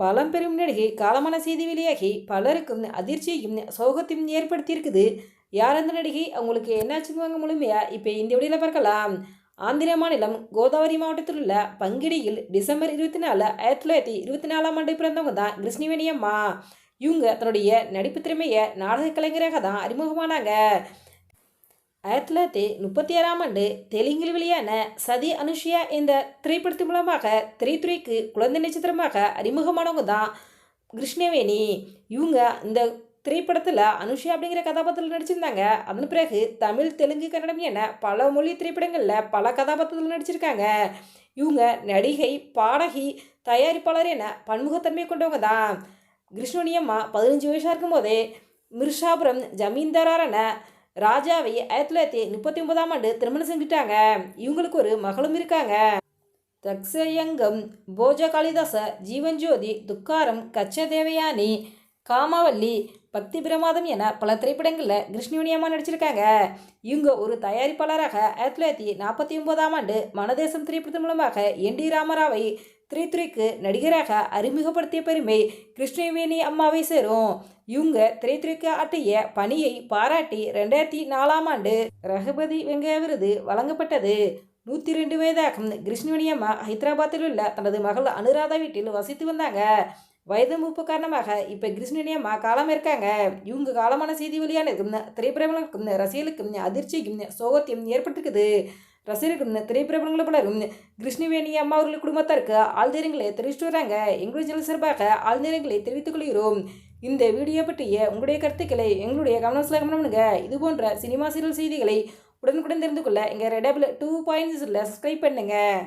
பழம்பெரும் நடிகை காலமான செய்தி வெளியாகி பலருக்கும் அதிர்ச்சியையும் சோகத்தையும் ஏற்படுத்தியிருக்குது. யார் அந்த நடிகை? அவங்களுக்கு என்னாச்சுன்னு வாங்க முழுமையா? இப்போ இந்த வழியில் பார்க்கலாம். ஆந்திர மாநிலம் கோதாவரி மாவட்டத்தில் உள்ள பங்கிடியில் டிசம்பர் இருபத்தி நாலு ஆயிரத்தி தொள்ளாயிரத்தி இருபத்தி நாலாம் ஆண்டு பிறந்தவங்க தான் கிருஷ்ணவேணி அம்மா. இவங்க தன்னுடைய நடிப்பு திறமையை நாடக கலைஞராக தான் அறிமுகமானாங்க. ஆயிரத்தி தொள்ளாயிரத்தி முப்பத்தி ஏழாம் ஆண்டு தெலுங்கில் வெளியான சதி அனுஷியா என்ற திரைப்படத்தின் மூலமாக திரைத்துறைக்கு குழந்தை நட்சத்திரமாக அறிமுகமானவங்க தான் கிருஷ்ணவேணி. இவங்க இந்த திரைப்படத்தில் அனுஷியா அப்படிங்கிற கதாபாத்திரத்தில் நடிச்சிருந்தாங்க. அதன் பிறகு தமிழ் தெலுங்கு கன்னடம் என பல மொழி திரைப்படங்களில் பல கதாபாத்திரத்தில் நடிச்சிருக்காங்க. இவங்க நடிகை பாடகி தயாரிப்பாளர் என பன்முகத்தன்மை கொண்டவங்க தான். கிருஷ்ணவேணி அம்மா பதினஞ்சு வயசாக இருக்கும்போதே மிர்ஷாபுரம் ஜமீன்தாரான ராஜாவை ஆயிரத்தி தொள்ளாயிரத்தி முப்பத்தி ஒன்பதாம் ஆண்டு திருமணம் செஞ்சுட்டாங்க. இவங்களுக்கு ஒரு மகளும் இருக்காங்க. தக்ஷயங்கம் போஜ காளிதாச ஜீவன்ஜோதி துக்காரம் கச்ச தேவயானி காமாவல்லி பக்தி பிரமாதம் என பல திரைப்படங்களில் கிருஷ்ணவேணி அம்மா நடிச்சிருக்காங்க. இவங்க ஒரு தயாரிப்பாளராக ஆயிரத்தி தொள்ளாயிரத்தி நாற்பத்தி ஒன்பதாம் ஆண்டு மனதேசம் திரைப்படத்தின் மூலமாக என் டி ராமராவை திரைத்துறைக்கு நடிகராக அறிமுகப்படுத்திய பெருமை கிருஷ்ணவேணி அம்மாவை சேரும். இவங்க திரைத்துறைக்கு ஆற்றிய பணியை பாராட்டி ரெண்டாயிரத்தி நாலாம் ஆண்டு ரகுபதி வெங்கையா விருது வழங்கப்பட்டது. நூற்றி ரெண்டு வயதாகும் கிருஷ்ணவேணி அம்மா ஹைதராபாத்தில் உள்ள தனது மகள் அனுராதா வீட்டில் வசித்து வந்தாங்க. வயது மூப்பு காரணமாக இப்போ கிருஷ்ணவேணி அம்மா காலம் இருக்காங்க. இவங்க காலமான செய்தி வழியான திரைப்பிரபலங்களுக்கும் ரசிகர்களுக்கும் அதிர்ச்சிக்கும் சோகத்தையும் ஏற்பட்டிருக்குது. ரசிகர்களுக்கும் திரைப்பிரபலங்கள் பலரும் கிருஷ்ணவேணி அம்மா அவர்கள் குடும்பத்தாருக்கு ஆழ்நேரங்களை தெரிவிச்சுட்டு வராங்க. எங்களுடைய சேனல் சார்பாக ஆழ்நேரங்களை தெரிவித்துக் கொள்கிறோம். இந்த வீடியோ பற்றிய உங்களுடைய கருத்துக்களை எங்களுடைய கவனத்தில் கவனம் பண்ணுங்க. இது போன்ற சினிமா சீரியல் செய்திகளை உடனுக்குடன் தெரிந்து கொள்ள எங்கள் ரெடபிள் டூ பாயிண்ட்ஸில் சப்ஸ்கிரைப் பண்ணுங்கள்